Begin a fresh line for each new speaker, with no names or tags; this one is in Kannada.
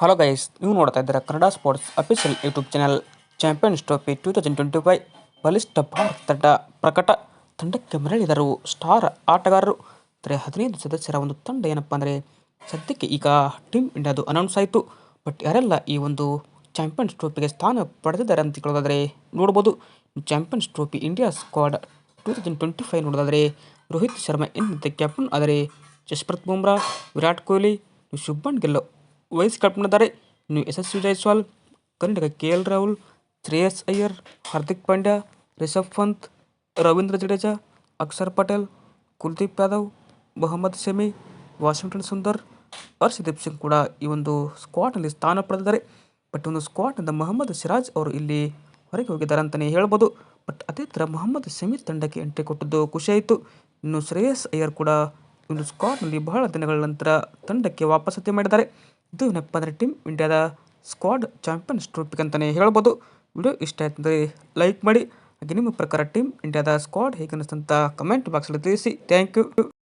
ಹಲೋ ಗೈಸ್ ನೀವು ನೋಡ್ತಾ ಇದ್ದೀರಾ Kannada sports official YouTube channel champions trophy two thousand twenty five ಬಲಿಷ್ಠ ಭಾರತ ತಂಡ ಪ್ರಕಟ ತಂಡಕ್ಕೆ ಮರಳಿದರು. ಸ್ಟಾರ್ ಆಟಗಾರರು ಅಂದರೆ ಹದಿನೈದು ಸದಸ್ಯರ ಒಂದು ತಂಡ ಏನಪ್ಪ ಅಂದರೆ ಸದ್ಯಕ್ಕೆ ಈಗ ಟೀಮ್ ಇಂಡಿಯಾದು ಅನೌನ್ಸ್ ಆಯಿತು. ಬಟ್ ಯಾರೆಲ್ಲ ಈ ಒಂದು ಚಾಂಪಿಯನ್ಸ್ ಟ್ರೋಫಿಗೆ ಸ್ಥಾನ ಪಡೆದಿದ್ದಾರೆ ಅಂತ ಕೇಳೋದಾದರೆ ನೋಡ್ಬೋದು. Champions trophy India squad two thousand twenty five ನೋಡೋದಾದರೆ ರೋಹಿತ್ ಶರ್ಮಾ ಇನ್ನಂತೆ ಕ್ಯಾಪ್ಟನ್ ಆದರೆ ಜಸ್ಪ್ರೀತ್ ಬುಮ್ರಾ, ವಿರಾಟ್ ಕೊಹ್ಲಿ ಶುಭನ್ ಗಿಲ್ ಕ್ಯಾಪ್ಟನ್ ನೀವು Yashasvi Jaiswal Karnataka K L Rahul Shreyas Iyer Hardik Pandya Rishabh Pant Ravindra Jadeja Axar Patel Kuldeep Yadav Mohammed Shami Washington Sundar Harshdeep Singh ಕೂಡ ಈ ಒಂದು ಸ್ಕ್ವಾಡ್ನಲ್ಲಿ ಸ್ಥಾನ ಪಡೆದಿದ್ದಾರೆ. ಬಟ್ ಒಂದು ಸ್ಕ್ವಾಡ್ನಿಂದ ಮೊಹಮ್ಮದ್ ಸಿರಾಜ್ ಅವರು ಇಲ್ಲಿ ಹೊರಗೆ ಹೋಗಿದ್ದಾರೆ ಅಂತಲೇ ಹೇಳ್ಬೋದು. ಬಟ್ ಅದೇ ಥರ ಮೊಹಮ್ಮದ್ ಶಮಿ ತಂಡಕ್ಕೆ ಎಂಟ್ರಿ ಕೊಟ್ಟಿದ್ದು ಖುಷಿಯಾಯಿತು ಇನ್ನು ಶ್ರೇಯಸ್ ಅಯ್ಯರ್ ಕೂಡ ಒಂದು ಸ್ಕ್ವಾಡ್ನಲ್ಲಿ ಬಹಳ ದಿನಗಳ ನಂತರ ತಂಡಕ್ಕೆ ವಾಪಸತಿ ಮಾಡಿದ್ದಾರೆ. ಇದು ಏನಪ್ಪ ಅಂದರೆ ಟೀಮ್ ಇಂಡಿಯಾದ ಸ್ಕ್ವಾಡ್ ಚಾಂಪಿಯನ್ಸ್ ಟ್ರೋಫಿಗೆ ಅಂತಲೇ ಹೇಳ್ಬೋದು. ವಿಡಿಯೋ ಇಷ್ಟ ಆಯ್ತು ಅಂದರೆ ಲೈಕ್ ಮಾಡಿ. ಹಾಗೆ ನಿಮ್ಮ ಪ್ರಕಾರ ಟೀಮ್ ಇಂಡಿಯಾದ ಸ್ಕ್ವಾಡ್ ಹೇಗೆ ಅನ್ನಿಸ್ತಂತ ಕಮೆಂಟ್ ಬಾಕ್ಸಲ್ಲಿ ತಿಳಿಸಿ. Thank you.